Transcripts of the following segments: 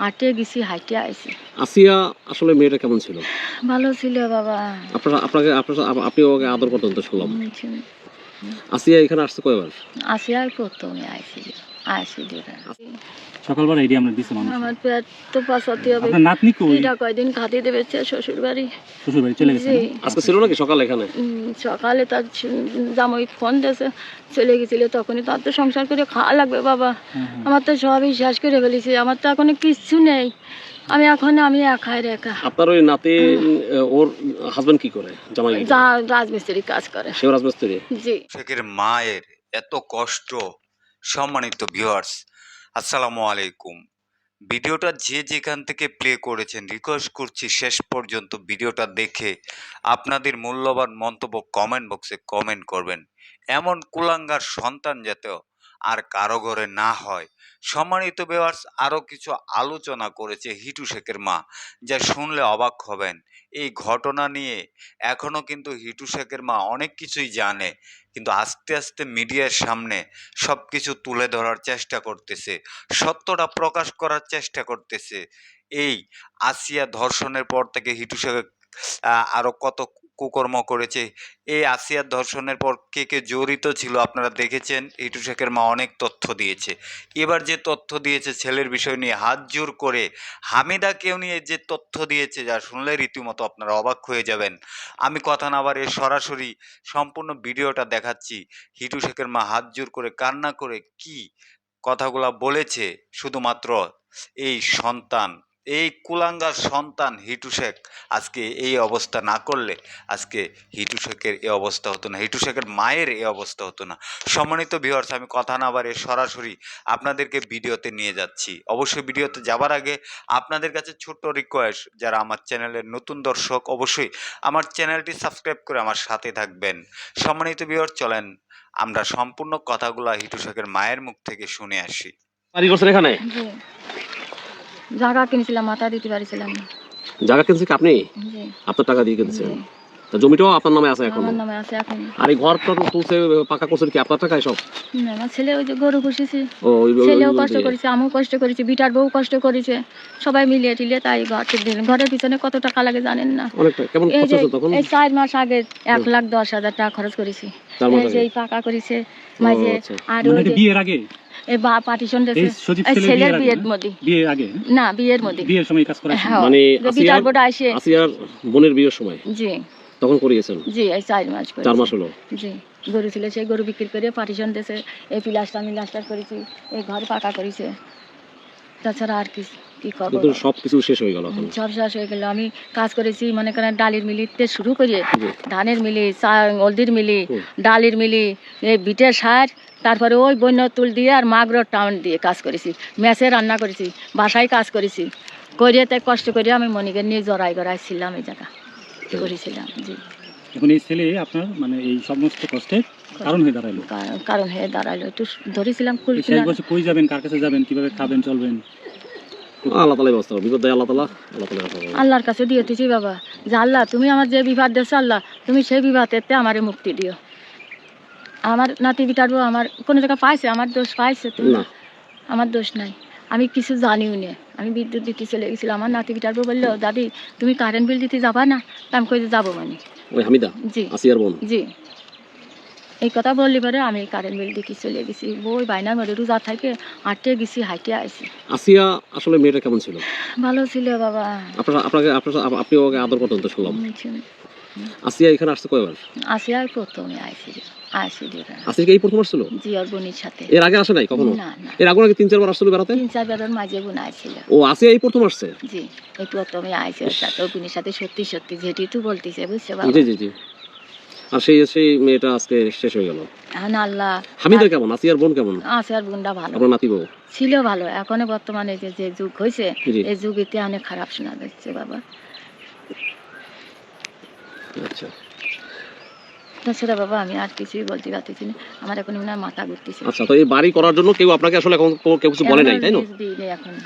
হাঁটে গেছি হাইটে আইছি। আসিয়া আসলে মেয়েটা কেমন ছিল? ভালো ছিল বাবা। আপনারা আপনাকে আপনার আপনি ওকে আদর করতেন তো শুনলাম। আসিয়া এখানে আসছে কয়বার? আসি আর প্রথমে আইছিল আইছিল সকালবেলা আমরা দিছি মানুষ আমার পেট তো হবে। আপনার নাতনি কই? এটা কয়দিন খাতে দেবে? শ্বশুর বাড়ি শ্বশুর বাড়ি চলে গেছে আজকে ছিল নাকি সকাল এখানে? সকালে তার জামাই ফোন দিয়েছে চলে গেছিল তখনই তার তো সংসার করে খাওয়া লাগবে বাবা। হ্যাঁ, হ্যাঁ। আমার তো সবই শেষ করে ফেলেছি আমার তো এখন কিচ্ছু নেই। আমি এখন আমি একাই রেখা আপনার ওই নাতি ওর হাজবেন্ড কি করে? জামাই যা রাজমিস্ত্রি কাজ করে। সেও রাজমিস্ত্রি? জি। শেখের মায়ের এত কষ্ট সম্মানিত ভিউয়ার্স আসসালামু আলাইকুম। ভিডিওটা যে যেখান থেকে প্লে করেছেন রিকোয়েস্ট করছি শেষ পর্যন্ত ভিডিওটা দেখে আপনাদের মূল্যবান মন্তব্য কমেন্ট বক্সে কমেন্ট করবেন। এমন কুলাঙ্গার সন্তান যাতে আর কারও ঘরে না হয়। সম্মানিত ভিউয়ার্স আরও কিছু আলোচনা করেছে হিটু শেখের মা যা শুনলে অবাক হবেন। এই ঘটনা নিয়ে এখনও কিন্তু হিটু শেখের মা অনেক কিছুই জানে কিন্তু আস্তে আস্তে মিডিয়ার সামনে সব কিছু তুলে ধরার চেষ্টা করতেছে সত্যটা প্রকাশ করার চেষ্টা করতেছে। এই আসিয়া ধর্ষণের পর থেকে হিটু শেখ আহ, আরও কত কুকর্ম করেছে। এই আসিয়ার ধর্ষণের পর কে কে জড়িত ছিল আপনারা দেখেছেন। হিটু শেখের মা অনেক তথ্য দিয়েছে। এবার যে তথ্য দিয়েছে ছেলের বিষয় নিয়ে হাত জোর করে হামিদাকেও নিয়ে যে তথ্য দিয়েছে, যা শুনলে রীতিমতো আপনারা অবাক হয়ে যাবেন। আমি কথা না বাড়িয়ে সরাসরি সম্পূর্ণ ভিডিওটা দেখাচ্ছি। হিটু শেখের মা হাত জোর করে কান্না করে কি কথাগুলা বলেছে, শুধুমাত্র এই সন্তান। এই কুলাঙ্গার সন্তান হিটু শেখ আজকে এই অবস্থা না করলে আজকে হিটু শেখের এই অবস্থা হতো না হিটু শেখের মায়ের এই অবস্থা হতো না। সম্মানিত ভিউয়ার্স আমি কথা না বাড়িয়ে সরাসরি আপনাদেরকে ভিডিওতে নিয়ে যাচ্ছি। অবশ্যই ভিডিওতে যাবার আগে আপনাদের কাছে ছোট্ট রিকোয়েস্ট যারা আমার চ্যানেলের নতুন দর্শক অবশ্যই আমার চ্যানেলটি সাবস্ক্রাইব করে আমার সাথে থাকবেন। সম্মানিত ভিউয়ার চলেন আমরা সম্পূর্ণ কথাগুলো হিটু শেখের মায়ের মুখ থেকে শুনে আসি। এখানে? জি। জায়গা কিনেছিলাম মাথা দিতে পারছিলাম না। জায়গা কিনছে কি আপনি আপনার টাকা দিয়ে কিনছেন। তা জমিটাও আপনার নামে আছে এখন? আমার নামে আছে এখন। আর এই ঘর টর তুলছে পাকা করছেন কি আপনার টাকায় সব? না, আমার ছেলে ওই যে গরু পুষেছি। ও ছেলেও কষ্ট করেছে আমিও কষ্ট করেছি বিটার বউ কষ্ট করেছে। সবাই মিলিয়ে টিলিয়ে তাই ঘর ঠিক দিলেন। ঘরের পিছনে কত টাকা লাগে জানেন না? কেমন খরচ যে তখন? এই চার মাস আগে এক লাখ দশ হাজার টাকা খরচ করেছি। এই যে এই পাকা করেছে মাঝে আচ্ছা। আর মানে ওই যে বিয়ের আগে? বা পার্টিশন ছেলের বিয়ের? মধ্যে। বিয়ের আগে? না বিয়ের মধ্যে। বিয়ের সময় কাজ করা হ্যাঁ মানে আসিয়ার বোনের বিয়ের সময়? জি। তখন করিয়েছেন? জি এই চার মাস চার মাস হলো? জি গরু ছিল সেই গরু বিক্রি করে পার্টিশন দিয়েছে এই পিলাসটা আমি লাস্টার করেছি এই ঘর পাকা করেছে। তাছাড়া আর কি কি করব? কিন্তু সব কিছু শেষ হয়ে গেল সব শেষ হয়ে গেল। আমি কাজ করেছি মনে করেন ডালির মিলিতে শুরু করিয়ে ধানের মিলি হলদির মিলি। ডালির মিলি এই বিটের সার তারপরে ওই বন্য তুল দিয়ে আর মাগরোর টাউন দিয়ে কাজ করেছি। মেসে রান্না করেছি বাসায় কাজ করেছি। করিয়ে তাই কষ্ট করে আমি মনিকে নিয়ে জড়াই গড়াই ছিলাম এই জায়গা। করেছিলাম জি। এখন এই ছেলে আপনার মানে এই সমস্ত কষ্টের কারণ হয়ে দাঁড়াল কারণ- হয়ে দাঁড়াল একটু ধরেছিলাম শেষ বছর কই যাবেন? কার কাছে যাবেন? কীভাবে খাবেন? চলবেন? আল্লাহ তালা ব্যবস্থা বিপদ দেয় আল্লাহ তালা আল্লাহ তালা আল্লাহর কাছে দিয়েছি বাবা। যে আল্লাহ তুমি আমার যে বিবাদ দিয়েছ আল্লাহ তুমি সেই বিবাদেতে আমারে মুক্তি দিও। আমার নাতি বিটার বউ আমার কোনো জায়গায় পাইছে? আমার দোষ পাইছে? তো না। আমার দোষ নাই। আমি কিছু জানিও না। আমি বিদ্যুৎ দিতে চলে গেছিলাম। আমার নাতি বিটার বউ বলল দাদি তুমি কারেন্ট বিল দিতে যাবা না? আমি কই যাব মানে। ওই হামিদা? জি। আসিয়ার বোন জি। এই কথা বললি পরে আমি কারেন্ট বিল দিতে চলে গেছি। বই বাইনা মধ্যে রোজা থাকে হাঁটতে গেছি হাঁটতে আইছি। আসিয়া আসলে মেয়েটা কেমন ছিল? ভালো ছিল বাবা। আপনারা আপনাকে আপনার আপনি ওকে আদর করতেন তো শুনলাম। আসিয়া এখানে আসছে কয়বার? আসি আর প্রথমে দিবে আসিয়া এই প্রথম আসছিল? জি ওর বোনের সাথে। এর আগে আসে নাই কখনো? না না। এর আগে নাকি তিন চারবার আসছিল বেড়াতে? তিন চার বেলার মাঝে বোন আইছিল। ও আসিয়া এই প্রথম আসছে? জি এই প্রথমে ওর সাথে। বোনের সাথে সত্যি সত্যি যেটি তুই বলতিছে বুঝছ বাবা জি জি জি। আর সেই সেই মেয়েটা আজকে শেষ হয়ে গেল। এখন আল্লাহ। হামিদা কেমন? আসিয়ার বোন কেমন? আছে আর বোনটা ভালো। আপনার নাতি বউ? ছিল ভালো। এখন বর্তমানে যে যুগ হয়েছে এই এই যুগেতে অনেক খারাপ শোনা যাচ্ছে বাবা। আচ্ছা। তাছাড়া বাবা আমি আর কিছুই বলতে পারতেছি না। আমার এখন মনে মাথা ঘুরতেছে। আচ্ছা তো এই বাড়ি করার জন্য কেউ আপনাকে আসলে এখন কেউ কিছু বলে নাই তাই না?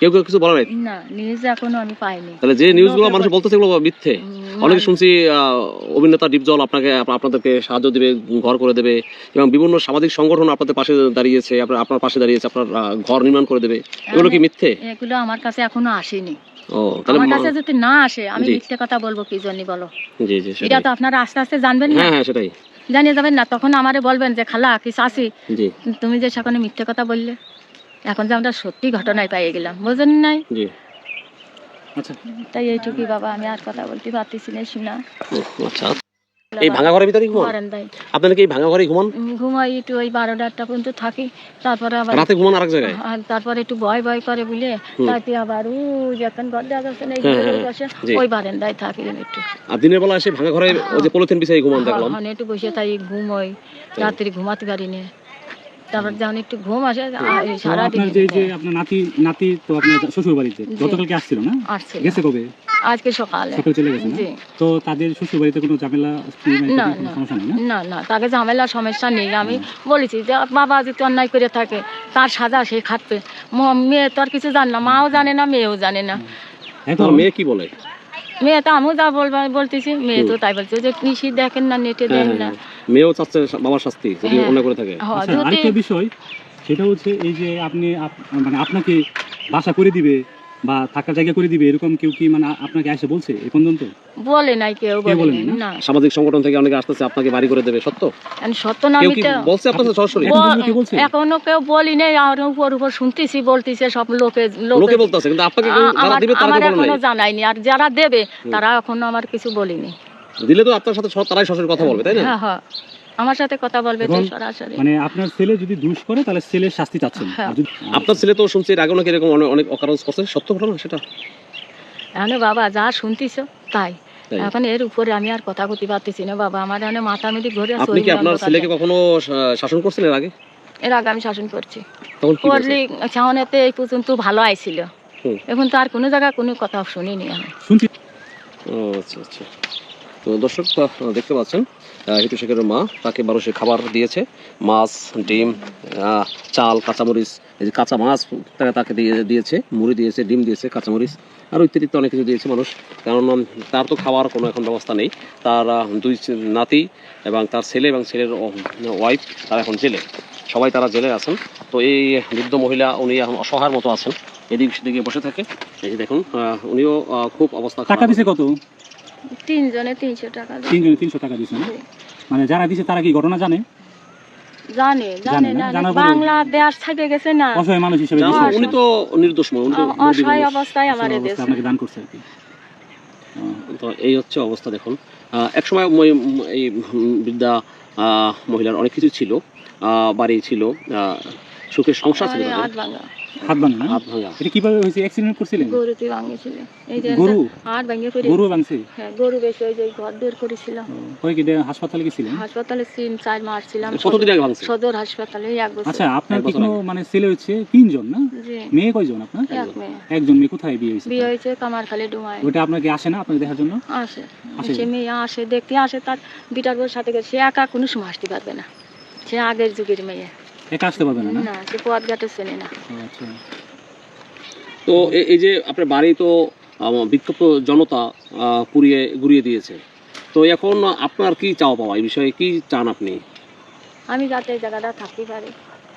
কেউ কেউ কিছু বলে নাই? না নিউজ এখনও আমি পাইনি। তাহলে যে নিউজগুলো মানুষ বলতেছে এগুলো মিথ্যে। অনেকে শুনছি অভিনেতা ডিপজল আপনাকে আপনাদেরকে সাহায্য দেবে ঘর করে দেবে এবং বিভিন্ন সামাজিক সংগঠন আপনাদের পাশে দাঁড়িয়েছে আপনার আপনার পাশে দাঁড়িয়েছে আপনার ঘর নির্মাণ করে দেবে। এগুলো কি মিথ্যে? এগুলো আমার কাছে এখনও আসেনি। ও তাহলে আমার কাছে যদি না আসে আমি মিথ্যে কথা বলব কি জন্য বলো? জি জি এটা তো আপনারা আস্তে আস্তে জানবেন না? হ্যাঁ হ্যাঁ সেটাই। জানিয়ে যাবেন না তখন আমারে বলবেন যে খালা কি চাষি তুমি যে সেখানে মিথ্যে কথা বললে এখন যে আমরা সত্যি ঘটনায় পাইয়ে গেলাম বোঝেন নাই? জি। আচ্ছা। তাই এইটুকুই বাবা আমি আর কথা বলতে পারতেছি না শোনা। আচ্ছা। এই ভাঙা ঘরের ভিতরে ঘুমান? আপনারা কি এই ভাঙা ঘরে ঘুমান? ঘুমাই একটু ওই বারোটা একটা পর্যন্ত থাকি। তারপরে আবার রাতে ঘুমান আরেক জায়গায়? আর তারপরে একটু ভয় ভয় করে বুঝলে রাতে আবার ও যখন ঘর দেখা হ্যাঁ, হ্যাঁ। ওই বারান্দায় থাকি একটু। আর দিনের বেলা এসে ভাঙা ঘরে ওই যে পলিথিন বিছাই ঘুমান দেখলাম। ওখানে একটু বসে তাই ঘুম হয় রাত্রি ঘুমাতে পারি না তারপর যখন একটু ঘুম আসে সারাদিন আপনার যে যে আপনার নাতি নাতি তো আপনার শ্বশুর বাড়িতে গতকালকে আসছিল না? আসছিল। গেছে কবে? আজকে সকালে। সকালে চলে গেছে না? তো তাদের শ্বশুর বাড়িতে কোনো ঝামেলা না, কোনো না। সমস্যা নেই না? না না তাকে ঝামেলা সমস্যা নেই। আমি বলেছি যে বাবা যদি অন্যায় করে থাকে তার সাজা সে খাটবে। মেয়ে তো আর কিছু জানে না মাও জানে না মেয়েও জানে না। এখন মেয়ে কি বলে? মেয়ে তো আমিও যা বলবা বলতেছি মেয়ে তো তাই বলছে যে কৃষি দেখেন না নেটে হ্যাঁ দেন হ্যাঁ না। হ্যাঁ। মেয়েও চাচ্ছে বাবার শাস্তি যদি হ্যাঁ। অন্যায় করে থাকে। আচ্ছা, আরেকটা বিষয় সেটা হচ্ছে এই যে আপনি মানে আপনাকে বাসা করে দিবে বা থাকার জায়গা করে দিবে এরকম কেউ কি মানে আপনাকে এসে বলছে এ পর্যন্ত? বলে নাই কেউ বলে বলেনি না? সামাজিক সংগঠন থেকে অনেকে আসতেছে আপনাকে বাড়ি করে দেবে সত্য? এখন সত্য না আমি তো বলছে আপনার সাথে সরাসরি? এখন কেউ বলছে? এখনও কেউ বলি নাই আর উপর উপর শুনতেছি বলতেছে সব লোকে লোকে বলতেছে কিন্তু আপনাকে কেউ যারা দিবে তারা বলে এখনও নাই জানাইনি আর যারা দেবে তারা এখনও আমার কিছু বলিনি। দিলে তো আপনার সাথে তারাই সরাসরি কথা বলবে তাই না? হ্যাঁ হ্যাঁ। আমার সাথে কথা বলবে তো সরাসরি। মানে আপনার ছেলে যদি দুষ করে তাহলে ছেলের শাস্তি চাচ্ছেন। হ্যাঁ। আর যদি আপনার ছেলে তো শুনছি এর আগে নাকি এরকম অনেক অনেক অকারণ করছে। সত্য ঘটনা সেটা? এখন বাবা যা শুনতিছ তাই। এখন এর উপরে আমি আর কথা করতে পারতেছি না বাবা। আমার এখানে মাথা মিটি ঘুরে আপনি কি আপনার ছেলেকে কখনো শাসন করছিলেন আগে? এর আগে আমি শাসন করছি। তখন কি বলছে? করলি ছাউনেতে এই পর্যন্ত ভালো আইছিল। এখন তো আর কোনো জায়গায় কোনো কথা শুনিনি আমি। শুনছি। ও আচ্ছা আচ্ছা। তো দর্শক দেখতে পাচ্ছেন হিটু শেখের মা তাকে মানুষের খাবার দিয়েছে মাছ ডিম চাল কাঁচামরিচ এই যে কাঁচা মাছ তাকে তাকে দিয়ে দিয়েছে মুড়ি দিয়েছে ডিম দিয়েছে কাঁচামরিচ আর অতিরিক্ত অনেক কিছু দিয়েছে মানুষ। কারণ তার তো খাওয়ার কোনো এখন ব্যবস্থা নেই। তার দুই নাতি এবং তার ছেলে এবং ছেলের ওয়াইফ তারা এখন জেলে। সবাই তারা জেলে আছেন। তো এই বৃদ্ধ মহিলা উনি এখন অসহায়ের মতো আছেন। এদিক সেদিকে বসে থাকে। এই যে দেখুন উনিও খুব অবস্থা টাকা দিছে কত? তিনজনে তিনশো টাকা দেয়। তিনজনে তিনশো টাকা দিছে মানে যারা দিছে তারা কি ঘটনা জানে? জানে জানে না? না জানার পরেও? গেছে না। অসহায় মানুষ হিসেবে উনি তো নির্দোষ মানুষ, উনি তো অ- মুরব্বী অসহায় অবস্থায় আমার অসহায় দেশ অবস্থায় আপনাকে দান করছে আর কি। তো এই হচ্ছে অবস্থা দেখুন। একসময় এই উম, বৃদ্ধা আহ, মহিলার অনেক কিছু ছিল। আহ, বাড়ি ছিল। আহ, সুখের সংসার ছিল হাত ভাঙা। হাত ভাঙে না? হাত ভাঙা। এটা কীভাবে হয়েছে? অ্যাক্সিডেন্ট করছিলেন? গরুতে ভাঙেছিল এই যে গরু? হাত ভাঙে করে গরু ভাঙছে? হ্যাঁ গরু বেশি ওই যে ঘর বের করেছিলাম। ওই কি হাসপাতালে গেছিলেন? হাসপাতালে তিন চার মাস ছিলাম। কতদিন আগে ভাঙছে? সদর হাসপাতালে এক বছর। আচ্ছা আপনার কি কোনো মানে ছেলে হচ্ছে তিনজন না? জি। মেয়ে কয়জন আপনার? এক মেয়ে। একজন মেয়ে কোথায় বিয়ে হয়েছে বিয়ে হয়েছে কামারখালি ডুমায় ওটা আপনাকে আসে না আপনাকে দেখার জন্য? আসে। আসে? সে মেয়ে আসে দেখতে আসে তার বিটার বউর সাথে সে একা কোনো সময় আসতে পারবে না। সে আগের যুগের মেয়ে। একা আসতে পারবে না না? সে চেনে না। আচ্ছা। তো এই যে আপনার বাড়ি তো বিক্ষুব্ধ জনতা পুড়িয়ে গুড়িয়ে দিয়েছে। তো এখন আপনার কি চাওয়া পাওয়া? এই বিষয়ে কি চান আপনি? আমি যাতে এই জায়গাটা থাকতে পারি।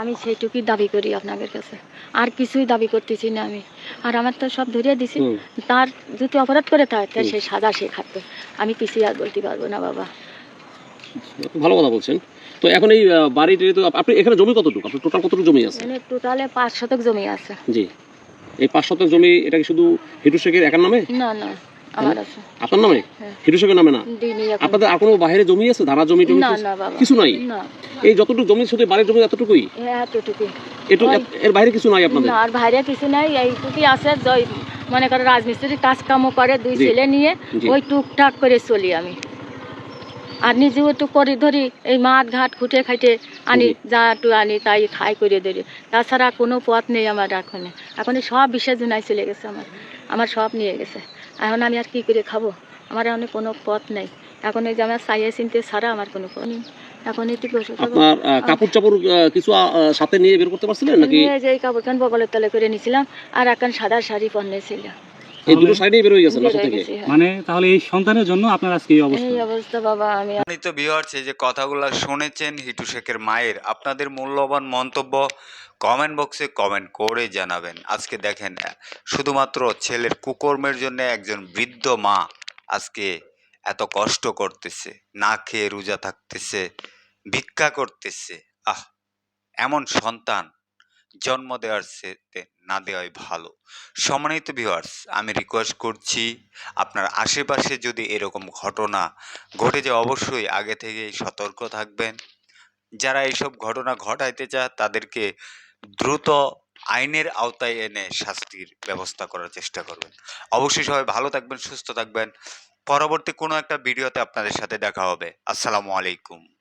আমি সেইটুকুই দাবি করি আপনাদের কাছে। আর কিছুই দাবি করতেছি না আমি। আর আমার তো সব ধরিয়ে দিছি। তার যদি অপরাধ করে থাকে তার। সেই সাজা সে খাটবে আমি কিছুই আর বলতে পারব না বাবা। ভালো কথা বলছেন। তো এখন এই আহ, বাড়িটি তো আপনি এখানে জমি কতটুকু? আপনার টোটাল কতটুকু জমি আছে? টোটালে পাঁচ শতক জমি আছে। জি। এই পাঁচ শতক জমি এটা কি শুধু হিটু শেখের একার নামে? না না আপনার নামে? হ্যাঁ। হিটু শেখের নামে না? আপনাদের আর কোনো বাইরে জমি আছে? ধারা জমি টমি কিছু- নাই? এই যতটুকু জমি শুধু বাড়ির জমি এতটুকুই? এটু এর বাইরে কিছু নাই আপনাদের? না আর বাইরে কিছু নাই। এইটুকুই আছে মনে রাজমিস্ত্রি কাজ কামও করে দুই ছেলে নিয়ে। ওই টুকটাক করে চলি আমি। আর নিজেও একটু করে ধরি এই মাঠ ঘাট খুঁটে খাইটে আনি যা একটু আনি তাই খাই করে ধরি। তাছাড়া কোনো পথ নেই আমার এখন এখন সব বিসর্জনায় চলে গেছে আমার। আমার সব নিয়ে গেছে। এখন আমি আর কি করে খাব? আমার এখন কোনো পথ নেই। এখন এই যে আমার সাইয়ে চিনতে ছাড়া আমার কোনো ফোন এখন এটি বসে থাকো। আপনার কাপড় চাপড় কিছু সাথে নিয়ে বের করতে পারছিলেন নাকি? যে এই কাপড়খান বগলের তলে করে নিয়েছিলাম আর এখন সাদা শাড়ি পরনে ছিল এই দুটো সাইডে বের হয়ে গেছেন বাসা থেকে। মানে তাহলে এই সন্তানের জন্য আপনার আজকে এই অবস্থা? এই অবস্থা বাবা আমি সম্মানিত ভিউয়ার্স এই যে কথাগুলো শুনেছেন হিটু শেখের মায়ের আপনাদের মূল্যবান মন্তব্য কমেন্ট বক্সে কমেন্ট করে জানাবেন। আজকে দেখেন শুধুমাত্র ছেলের কুকর্মের জন্য একজন বৃদ্ধ মা আজকে এত কষ্ট করতেছে না খেয়ে রোজা থাকতেছে ভিক্ষা করতেছে। আহ এমন সন্তান জন্ম দেওয়ার চেয়ে না দেওয়াই ভালো। সম্মানিত ভিউয়ার্স আমি রিকোয়েস্ট করছি, আপনার আশেপাশে যদি এরকম ঘটনা ঘটে যায়, অবশ্যই আগে থেকেই সতর্ক থাকবেন। যারা এইসব ঘটনা ঘটাইতে চায়, তাদেরকে দ্রুত আইনের আওতায় এনে শাস্তির ব্যবস্থা করার চেষ্টা করবেন। অবশ্যই সবাই ভালো থাকবেন, সুস্থ থাকবেন। পরবর্তী কোনো একটা ভিডিওতে আপনাদের সাথে দেখা হবে। আসসালামু আলাইকুম।